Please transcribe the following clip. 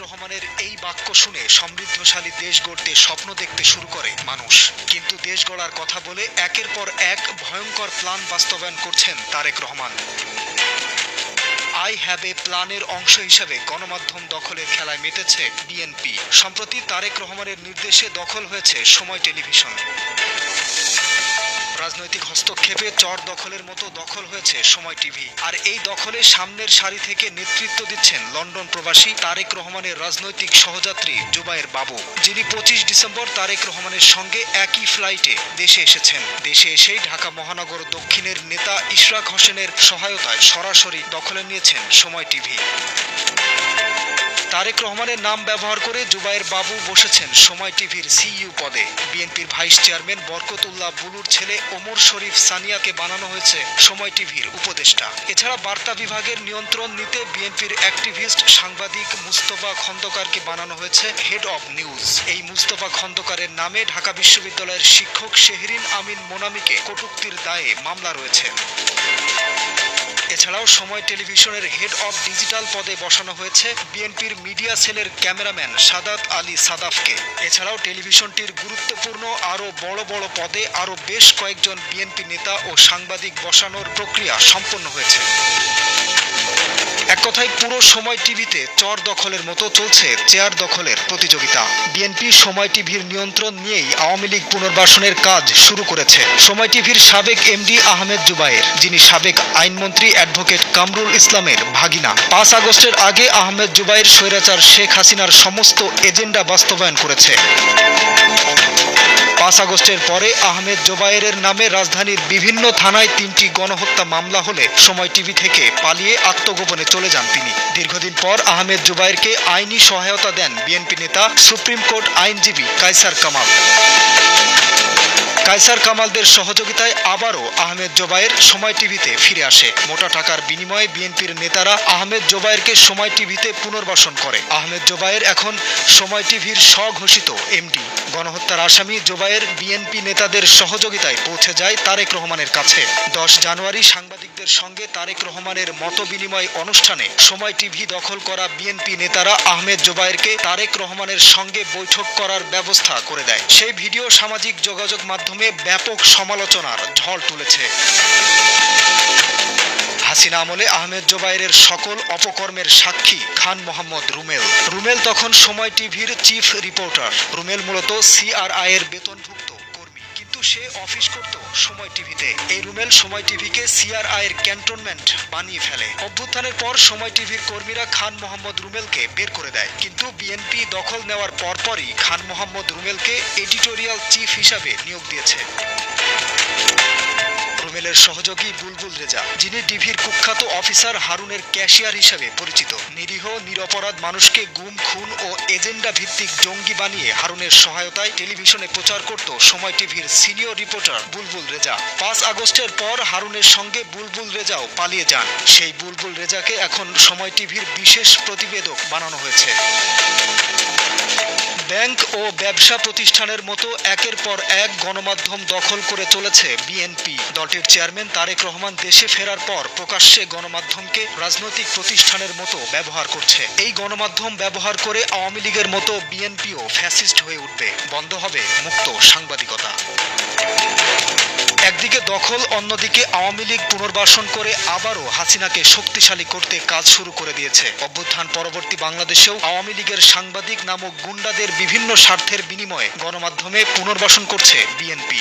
রহমানের এই বাক্য শুনে সমৃদ্ধশালী দেশ গড়তে স্বপ্ন দেখতে শুরু করে মানুষ। কিন্তু দেশ গড়ার কথা বলে একের পর এক ভয়ঙ্কর প্ল্যান বাস্তবায়ন করছেন Tarek Rahman. I have a প্ল্যানের অংশ হিসেবে গণমাধ্যম দখলের খেলায় মেতেছে বিএনপি। সম্প্রতি তারেক রহমানের নির্দেশে দখল হয়েছে সময় টেলিভিশন। রাজনৈতিক হস্তক্ষেপে চর দখলের মতো দখল হয়েছে সময় টিভি। আর এই দখলে সামনের সারি থেকে নেতৃত্ব দিচ্ছেন লন্ডন প্রবাসী তারেক রহমানের রাজনৈতিক সহযাত্রী জুবায়ের বাবু। যিনি পঁচিশ ডিসেম্বর তারেক রহমানের সঙ্গে একই ফ্লাইটে দেশে এসেছেন। দেশে এসেই ঢাকা মহানগর দক্ষিণের নেতা ইশরাক হোসেনের সহায়তায় সরাসরি দখলে নিয়েছেন সময় টিভি। তারেক রহমানের নাম ব্যবহার করে জুবাইর বাবু বসেছেন সময় টিভির সিইউ পদে। বিএনপির ভাইস চেয়ারম্যান বরকতুল্লাহ বুলুর ছেলে ওমর শরীফ সানিয়াকে বানানো হয়েছে সময় টিভির উপদেষ্টা। এছাড়া বার্তা বিভাগের নিয়ন্ত্রণ নিতে বিএনপির অ্যাক্টিভিস্ট সাংবাদিক মুস্তফা খন্দকারকে বানানো হয়েছে হেড অব নিউজ এই মুস্তফা খন্দকারের নামে ঢাকা বিশ্ববিদ্যালয়ের শিক্ষক শেহরিন আমিন মোনামিকে কটূক্তির দায়ে মামলা রয়েছে। এছাড়াও সময় টেলিভিশনের হেড অব ডিজিটাল পদে বসানো হয়েছে বিএনপির মিডিয়া সেলের ক্যামেরাম্যান সাদাত আলী সাদাফকে। এছাড়াও টেলিভিশনটির গুরুত্বপূর্ণ আরও বড় বড় পদে আরও বেশ কয়েকজন বিএনপি নেতা ও সাংবাদিক বসানোর প্রক্রিয়া সম্পন্ন হয়েছে। এক কথায় পুরো সময় টিভিতে চর দখলের মতো চলছে চেয়ার দখলের প্রতিযোগিতা। বিএনপি সময় টিভির নিয়ন্ত্রণ নিয়েই আওয়ামী লীগ পুনর্বাসনের কাজ শুরু করেছে। সময় টিভির সাবেক এমডি আহমেদ জুবায়ের যিনি সাবেক আইনমন্ত্রী অ্যাডভোকেট কামরুল ইসলামের ভাগিনা। পাঁচ আগস্টের আগে আহমেদ জুবাইর স্বৈরাচার শেখ হাসিনার সমস্ত এজেন্ডা বাস্তবায়ন করেছে। পাঁচ আগস্টের পরে আহমেদ জোবায়েরের নামে রাজধানীর বিভিন্ন থানায় তিনটি গণহত্যা মামলা হলে সময় টিভি থেকে পালিয়ে আত্মগোপনে চলে যান তিনি। দীর্ঘদিন পর আহমেদ জুবায়েরকে আইনি সহায়তা দেন বিএনপি নেতা, সুপ্রিম কোর্ট আইনজীবী কাইসার কামাল। কাইসার কামালদের সহযোগিতায় আবারও আহমেদ জোবায়ের সময় টিভিতে ফিরে আসে। মোটা টাকার বিনিময়ে বিএনপির নেতারা আহমেদ জোবায়েরকে সময় টিভিতে পুনর্বাসন করে। আহমেদ জোবায়ের এখন সময় টিভির স্বঘোষিত এমডি। গণহত্যার আসামি জোবায়ের বিএনপি নেতাদের সহযোগিতায় পৌঁছে যায় তারেক রহমানের কাছে। দশ জানুয়ারি সাংবাদিকদের সঙ্গে তারেক রহমানের মত বিনিময় অনুষ্ঠানে সময় টিভি দখল করা বিএনপি নেতারা আহমেদ জোবায়েরকে তারেক রহমানের সঙ্গে বৈঠক করার ব্যবস্থা করে দেয়। সেই ভিডিও সামাজিক যোগাযোগ মাধ্যমে ব্যাপক সমালোচনার ঝড় তুলেছে। হাসিনা আমলে আহমেদ জোবাইরের সকল অপকর্মের সাক্ষী খান মোহাম্মদ রুমেল। রুমেল তখন সময় টিভির চিফ রিপোর্টার। রুমেল মূলত সিআরআই এর বেতনভুক্ত কিন্তু সে অফিস করত সময় টিভিতে। এই রুমেল সময় টিভিকে সিআরআই এর ক্যান্টনমেন্ট বানিয়ে ফেলে। অভ্যুত্থানের পর সময় টিভির কর্মীরা খান মোহাম্মদ রুমেলকে বের করে দেয়। কিন্তু বিএনপি দখল নেওয়ার পরপরই খান মোহাম্মদ রুমেলকে এডিটোরিয়াল চিফ হিসাবে নিয়োগ দিয়েছে। রুমেলের সহযোগী বুলবুল রেজা, যিনি টিভির কুখ্যাত অফিসার হারুনের ক্যাশিয়ার হিসেবে পরিচিত। নিরীহ, নিরপরাধ মানুষকে গুম, খুন ও এজেন্ডা ভিত্তিক জঙ্গি বানিয়ে হারুনের সহায়তায় টেলিভিশনে প্রচার করত সময় টিভির সিনিয়র রিপোর্টার বুলবুল রেজা। পাঁচ আগস্টের পর হারুনের সঙ্গে বুলবুল রেজাও পালিয়ে যান। সেই বুলবুল রেজাকে এখন সময় টিভির বিশেষ প্রতিবেদক বানানো হয়েছে। ব্যাংক ও ব্যবসা প্রতিষ্ঠানের মতো একের পর এক গণমাধ্যম দখল করে চলেছে বিএনপি। দলটির চেয়ারম্যান তারেক রহমান দেশে ফেরার পর প্রকাশ্যে গণমাধ্যমকে রাজনৈতিক প্রতিষ্ঠানের মতো ব্যবহার করছে। এই গণমাধ্যম ব্যবহার করে আওয়ামী লীগের মতো বিএনপিও ফ্যাসিস্ট হয়ে উঠবে। বন্ধ হবে মুক্ত সাংবাদিকতা। একদিকে দখল, অন্যদিকে আওয়ামী লীগ পুনর্বাসন করে আবারও হাসিনাকে শক্তিশালী করতে কাজ শুরু করে দিয়েছে। অভ্যুত্থান পরবর্তী বাংলাদেশেও আওয়ামী লীগের সাংবাদিক নামক গুন্ডাদের বিভিন্ন স্বার্থের বিনিময়ে গণমাধ্যমে পুনর্বাসন করছে বিএনপি।